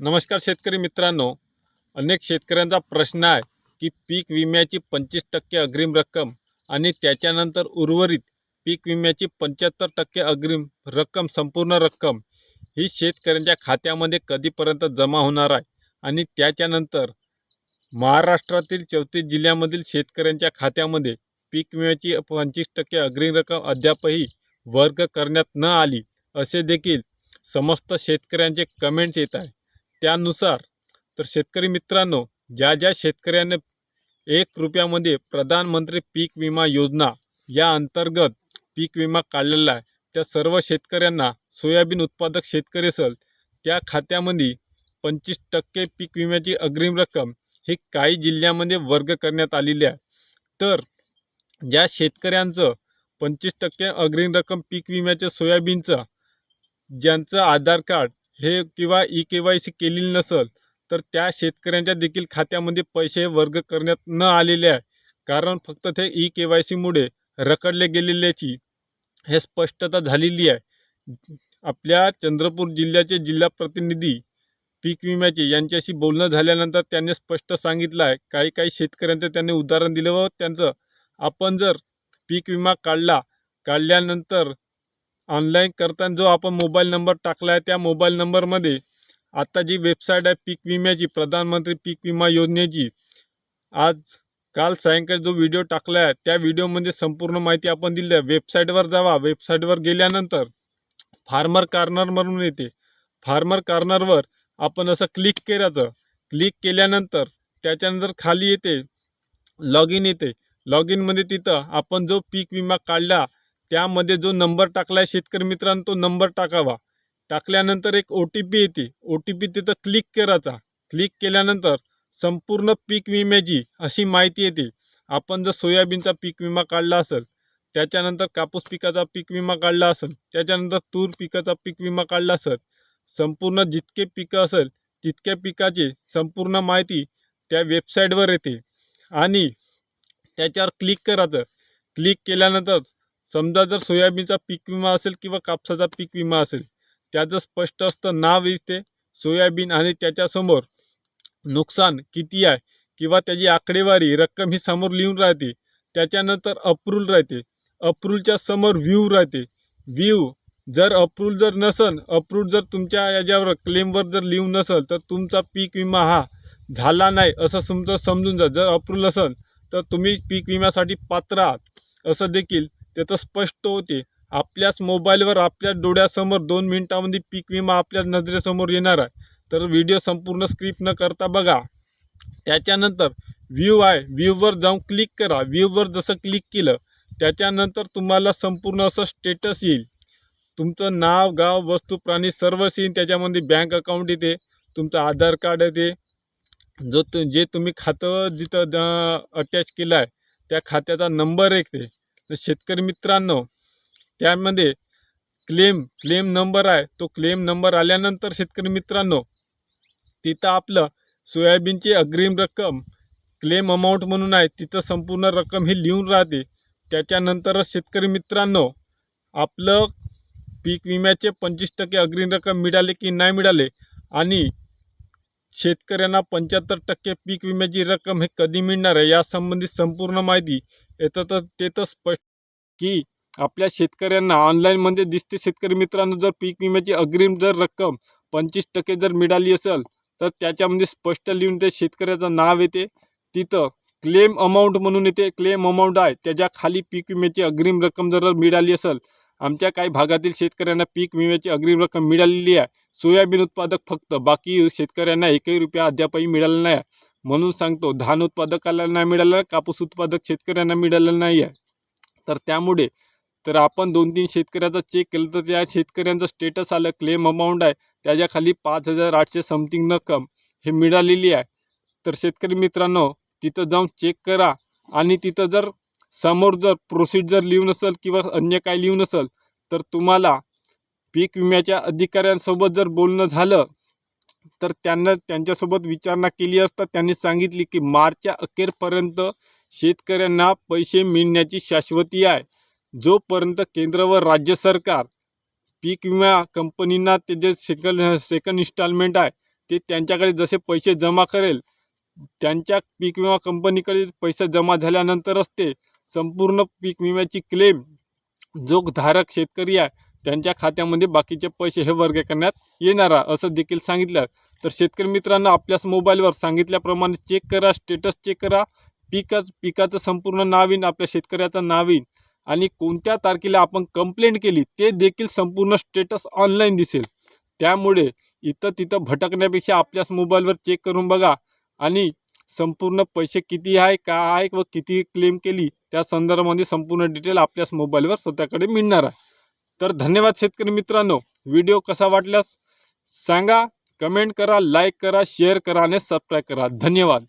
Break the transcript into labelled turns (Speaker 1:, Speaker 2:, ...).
Speaker 1: नमस्कार शेतकरी मित्रांनो. अनेक शेतकऱ्यांचा प्रश्न आहे की पीक विम्याची पंचवीस टक्के अग्रिम रक्कम आणि त्याच्यानंतर उर्वरित पीक विम्याची पंच्याहत्तर टक्के अग्रिम रक्कम संपूर्ण रक्कम ही शेतकऱ्यांच्या खात्यामध्ये कधीपर्यंत जमा होणार आहे आणि त्याच्यानंतर महाराष्ट्रातील चौतीस जिल्ह्यामधील शेतकऱ्यांच्या खात्यामध्ये पीक विम्याची पंचवीस टक्के अग्रिम रक्कम अद्यापही वर्ग करण्यात न आली असे देखील समस्त शेतकऱ्यांचे कमेंट्स येत आहे त्यानुसार तर शेतकरी मित्रांनो ज्या ज्या शेतकऱ्याने एक रुपयामध्ये प्रधानमंत्री पीक विमा योजना या अंतर्गत पीक विमा काढलेला आहे त्या सर्व शेतकऱ्यांना सोयाबीन उत्पादक शेतकरी असेल त्या खात्यामध्ये पंचवीस टक्के पीक विम्याची अग्रिम रक्कम ही काही जिल्ह्यामध्ये वर्ग करण्यात आलेली आहे. तर ज्या शेतकऱ्यांचं पंचवीस टक्के अग्रिम रक्कम पीक विम्याच्या सोयाबीनचं ज्यांचं आधार कार्ड हे किंवा ई के वाय सी केलेली नसेल तर त्या शेतकऱ्यांच्या देखील खात्यामध्ये पैसे वर्ग करण्यात न आलेले आहे. कारण फक्त ते ई के वाय सीमुळे रखडले गेलेल्याची हे स्पष्टता झालेली आहे. आपल्या चंद्रपूर जिल्ह्याचे जिल्हा प्रतिनिधी पीक विम्याचे यांच्याशी बोलणं झाल्यानंतर त्यांनी स्पष्ट सांगितलं आहे. काही काही शेतकऱ्यांचं त्यांनी उदाहरण दिलं व त्यांचं आपण जर पीक विमा काढला काढल्यानंतर ऑनलाईन करताना जो आपण मोबाईल नंबर टाकला आहे त्या मोबाईल नंबरमध्ये आत्ता जी वेबसाईट आहे पीक विम्याची प्रधानमंत्री पीक विमा योजनेची आज काल सायंकाळी जो व्हिडिओ टाकला आहे त्या व्हिडिओमध्ये संपूर्ण माहिती आपण दिली आहे. वेबसाईटवर जावा. वेबसाईटवर गेल्यानंतर फार्मर कार्नर म्हणून येते. फार्मर कार्नरवर आपण असं क्लिक करायचं क्लिक केल्यानंतर त्याच्यानंतर खाली येते लॉग इन येते. लॉग इनमध्ये तिथं आपण जो पीक विमा काढला त्यामध्ये जो नंबर टाकला आहे शेतकरी मित्रांनो तो नंबर टाकावा. टाकल्यानंतर एक ओ टी पी येते. ओ टी पी तिथं क्लिक करायचा. क्लिक केल्यानंतर संपूर्ण पीक विम्याची अशी माहिती येते. आपण जर सोयाबीनचा पीक विमा काढला असेल त्याच्यानंतर कापूस पिकाचा पीक विमा काढला असेल त्याच्यानंतर तूर पिकाचा पीक विमा काढला असेल संपूर्ण जितके पिकं असेल तितक्या पिकाची संपूर्ण माहिती त्या वेबसाईटवर येते. आणि त्याच्यावर क्लिक करायचं. क्लिक केल्यानंतर समजा जर सोयाबीनचा पीक विमा असेल किंवा कापसाचा पीक विमा असेल त्याचं स्पष्ट असतं नाव येते सोयाबीन आणि त्याच्यासमोर नुकसान किती आहे किंवा त्याची आकडेवारी रक्कम ही समोर लिहून राहते. त्याच्यानंतर अप्रूल राहते. अप्रूलच्या समोर व्ह्यू राहते. व्ह्यू जर अप्रूल जर नसेल अप्रूल जर तुमच्या याच्यावर क्लेमवर जर लिहून नसेल तर तुमचा पीक विमा हा झाला नाही असं तुमचं समजून जा. जर अप्रूल असेल तर तुम्ही पीक विम्यासाठी पात्र आहात असं देखील त्याचं स्पष्ट होते. आपल्याच मोबाईलवर आपल्या डोळ्यासमोर दोन मिनिटामध्ये पीक विमा आपल्या नजरेसमोर येणार आहे. तर व्हिडिओ संपूर्ण स्क्रिप्ट न करता बघा. त्याच्यानंतर व्ह्यू आहे. व्ह्यूवर जाऊन क्लिक करा. व्ह्यूवर जसं क्लिक केलं त्याच्यानंतर तुम्हाला संपूर्ण असं स्टेटस येईल. तुमचं नाव गाव वस्तू प्राणी सर्वच येईल त्याच्यामध्ये बँक अकाउंट येते. तुमचं आधार कार्ड येते. जो तु जे तुम्ही खातं जिथं अटॅच केलं आहे त्या खात्याचा नंबर येते. तर शेतकरी मित्रांनो त्यामध्ये क्लेम क्लेम नंबर आहे. तो क्लेम नंबर आल्यानंतर शेतकरी मित्रांनो तिथं आपलं सोयाबीनची अग्रिम रक्कम क्लेम अमाऊंट म्हणून आहे तिथं संपूर्ण रक्कम ही लिहून राहते. त्याच्यानंतरच शेतकरी मित्रांनो आपलं पीक विम्याचे पंचवीस टक्के अग्रिम रक्कम मिळाले की नाही मिळाले? आणि शेतकऱ्यांना पंच्याहत्तर टक्के पीक विम्याची रक्कम हे कधी मिळणार आहे यासंबंधी संपूर्ण माहिती येतं तर ते तर स्पष्ट की आपल्या शेतकऱ्यांना ऑनलाईनमध्ये दिसते. शेतकरी मित्रांनो जर पीक विम्याची अग्रिम जर रक्कम पंचवीस टक्के जर मिळाली असेल तर त्याच्यामध्ये स्पष्ट लिहून ते शेतकऱ्याचं नाव येते. तिथं क्लेम अमाऊंट म्हणून येते. क्लेम अमाऊंट आहे त्याच्याखाली पीक विम्याची अग्रिम रक्कम जर मिळाली असेल आमच्या काही भागातील शेतकऱ्यांना पीक विम्याची अग्रिम रक्कम मिळालेली आहे. सोयाबीन उत्पादक फक्त बाकी शेतकऱ्यांना एकही रुपया अद्यापही मिळाला नाही. म्हणून सांगतो धान उत्पादकाला नाही मिळालं कापूस उत्पादक शेतकऱ्यांना मिळालं नाही आहे तर त्यामुळे तर आपण दोन तीन शेतकऱ्याचा चेक केलं तर त्या शेतकऱ्यांचं स्टेटस आलं क्लेम अमाऊंट आहे. त्याच्याखाली पाच हजार आठशे समथिंग रक्कम हे मिळालेली आहे. तर शेतकरी मित्रांनो तिथं जाऊन चेक करा. आणि तिथं जर समोर जर प्रोसिड जर लिहून असेल किंवा अन्य काय लिहून असेल तर तुम्हाला पीक विम्याच्या अधिकाऱ्यांसोबत जर बोलणं झालं तर त्यांना त्यांच्यासोबत विचारणा केली असता त्यांनी सांगितली की मार्चच्या अखेरपर्यंत शेतकऱ्यांना पैसे मिळण्याची शाश्वती आहे. जोपर्यंत केंद्र व राज्य सरकार पीक विमा कंपनींना ते जे सेकंड सेकंड इन्स्टॉलमेंट आहे ते त्यांच्याकडे जसे पैसे जमा करेल त्यांच्या पीक विमा कंपनीकडे पैसे जमा झाल्यानंतरच ते संपूर्ण पीक विम्याची क्लेम जो धारक शेतकरी आहे. त्यांच्या खात्यामध्ये बाकीचे पैसे हे वर्ग करण्यात येणार आहे असं देखील सांगितलं. तर शेतकरी मित्रांनो आपल्याच मोबाईलवर सांगितल्याप्रमाणे चेक करा स्टेटस चेक करा. पिकाच पिकाचं संपूर्ण नाव येईन आपल्या शेतकऱ्याचं नाव येईन. आणि कोणत्या तारखेला आपण कंप्लेंट केली ते देखील संपूर्ण स्टेटस ऑनलाईन दिसेल. त्यामुळे इथं तिथं भटकण्यापेक्षा आपल्याच मोबाईलवर चेक करून बघा. आणि संपूर्ण पैसे किती आहे काय आहे व किती क्लेम केली त्या संदर्भामध्ये संपूर्ण डिटेल आपल्याच मोबाईलवर स्वतःकडे मिळणार आहे. तर धन्यवाद शेतकरी मित्रांनो. व्हिडिओ कसा वाटल्यास सांगा. कमेंट करा लाईक करा शेअर करा आणि सबस्क्राईब करा. धन्यवाद.